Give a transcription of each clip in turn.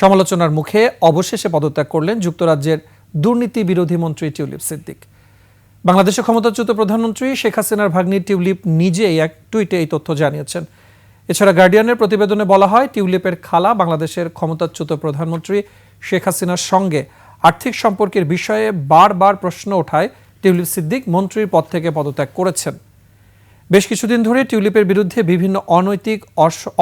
সমালোচনার মুখে অবশেষে পদত্যাগ করলেন যুক্তরাজ্যের দুর্নীতি বিরোধী মন্ত্রী টিউলিপ সিদ্দিক। বাংলাদেশের ক্ষমতাচ্যুত প্রধানমন্ত্রী শেখ হাসিনার ভাগ্নি টিউলিপ নিজেই এক টুইটে এই তথ্য জানিয়েছেন। এছাড়া গার্ডিয়ানের প্রতিবেদনে বলা হয়, টিউলিপের খালা বাংলাদেশের ক্ষমতাচ্যুত প্রধানমন্ত্রী শেখ হাসিনার সঙ্গে আর্থিক সম্পর্কের বিষয়ে বারবার প্রশ্ন ওঠায় টিউলিপ সিদ্দিক মন্ত্রীর পদ থেকে পদত্যাগ করেছেন। বেশ কিছুদিন ধরে টিউলিপের বিরুদ্ধে বিভিন্ন অনৈতিক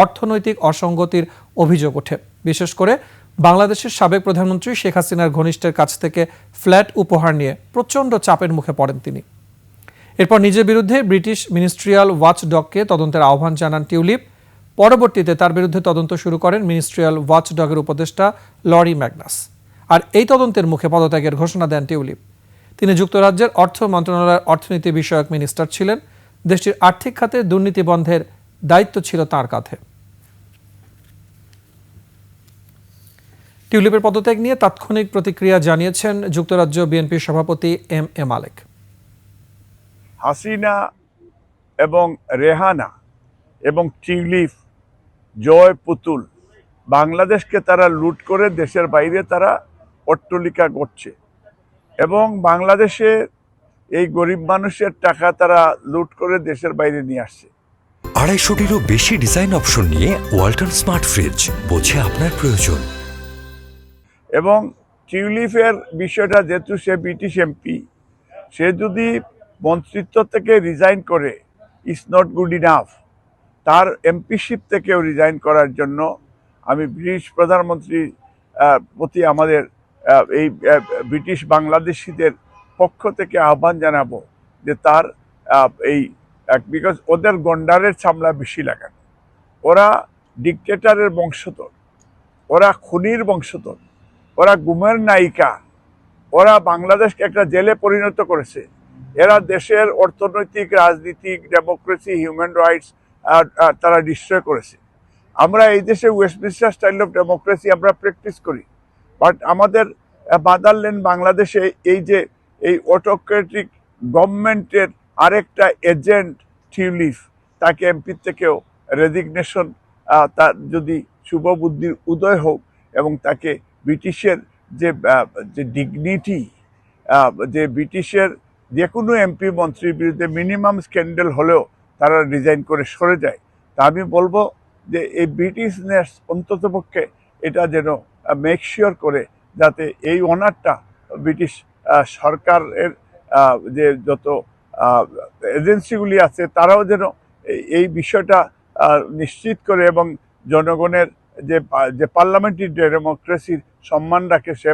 অর্থনৈতিক অসঙ্গতির অভিযোগ ওঠে। বিশেষ করে বাংলাদেশের সাবেক প্রধানমন্ত্রী শেখ হাসিনার ঘনিষ্ঠের কাছ থেকে ফ্ল্যাট উপহার নিয়ে প্রচণ্ড চাপের মুখে পড়েন তিনি। এরপর নিজের বিরুদ্ধে ব্রিটিশ মিনিস্ট্রিয়াল ওয়াচ ডগকে তদন্তের আহ্বান জানান টিউলিপ। পরবর্তীতে তার বিরুদ্ধে তদন্ত শুরু করেন মিনিস্ট্রিয়াল ওয়াচ ডগের উপদেষ্টা লরি ম্যাগনাস। আর এই তদন্তের মুখে পদত্যাগের ঘোষণা দেন টিউলিপ। তিনি যুক্তরাজ্যের অর্থ মন্ত্রণালয়ের অর্থনীতি বিষয়ক মিনিস্টার ছিলেন। দেশটির আর্থিক খাতে দুর্নীতি বন্ধের দায়িত্ব ছিল তার কাঁধে। টিউলিপের পদত্যাগ নিয়ে তাৎক্ষণিক প্রতিক্রিয়া জানিয়েছেন যুক্তরাজ্য বিএনপির সভাপতি এম এ মালেক। হাসিনা এবং রেহানা এবং টিউলিপ জয় পুতুল বাংলাদেশকে তারা লুট করে দেশের বাইরে তারা অট্টলিকা করছে এবং বাংলাদেশে এই গরিব মানুষের টাকা তারা লুট করে দেশের বাইরে নিয়ে আসছে। আড়াইশোটিরও বেশি ডিজাইন অপশন নিয়ে ওয়ালটন স্মার্ট ফ্রিজ বোঝে আপনার প্রয়োজন। এবং টিউলিফের বিষয়টা যেহেতু সে ব্রিটিশ এমপি সে যদি মন্ত্রিত্ব থেকে রিজাইন করে ইজ নট গুড ইনাফ তার এমপিশিপ থেকেও রিজাইন করার জন্য আমি ব্রিটিশ প্রধানমন্ত্রী আহ, প্রতি আমাদের এই ব্রিটিশ বাংলাদেশিদের পক্ষ থেকে আহ্বান জানাব যে তার এই বিকজ ওদের গন্ডারের চামড়া বেশি লাগানো। ওরা ডিকটেটারের বংশধর। ওরা খুনির বংশধর। ওরা গুমের নায়িকা। ওরা বাংলাদেশকে একটা জেলে পরিণত করেছে। এরা দেশের অর্থনৈতিক, রাজনীতিক ডেমোক্রেসি হিউম্যান রাইটস তারা ডিস্ট্রয় করেছে। আমরা এই দেশে ওয়েস্টমিনিস্টার স্টাইল অফ ডেমোক্রেসি আমরা প্র্যাকটিস করি। বাট আমাদের মাদারল্যান্ড বাংলাদেশে এই যে, এই অটোক্রেটিক গভর্নমেন্টের আরেকটা এজেন্ট টিউলিফ তাকে এমপি থেকেও রেজিগনেশন তার যদি শুভ বুদ্ধির উদয় হোক এবং তাকে ব্রিটিশের যে যে ডিগনিটি যে ব্রিটিশের যে কোনো এমপি মন্ত্রীর বিরুদ্ধে মিনিমাম স্ক্যান্ডেল হলেও তারা রিজাইন করে সরে যায়। তা আমি বলব যে এই ব্রিটিশনেস অন্ততপক্ষে এটা যেন মেক শিওর করে যাতে এই অনারটা ব্রিটিশ সরকারের যে যত এজেন্সিগুলি আছে তারাও যেন এই- বিষয়টা নিশ্চিত করে এবং জনগণের যে যে পার্লামেন্টারি ডেমোক্রেসির সম্মান রাখে সে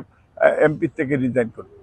এমপি থেকে রিজাইন করবে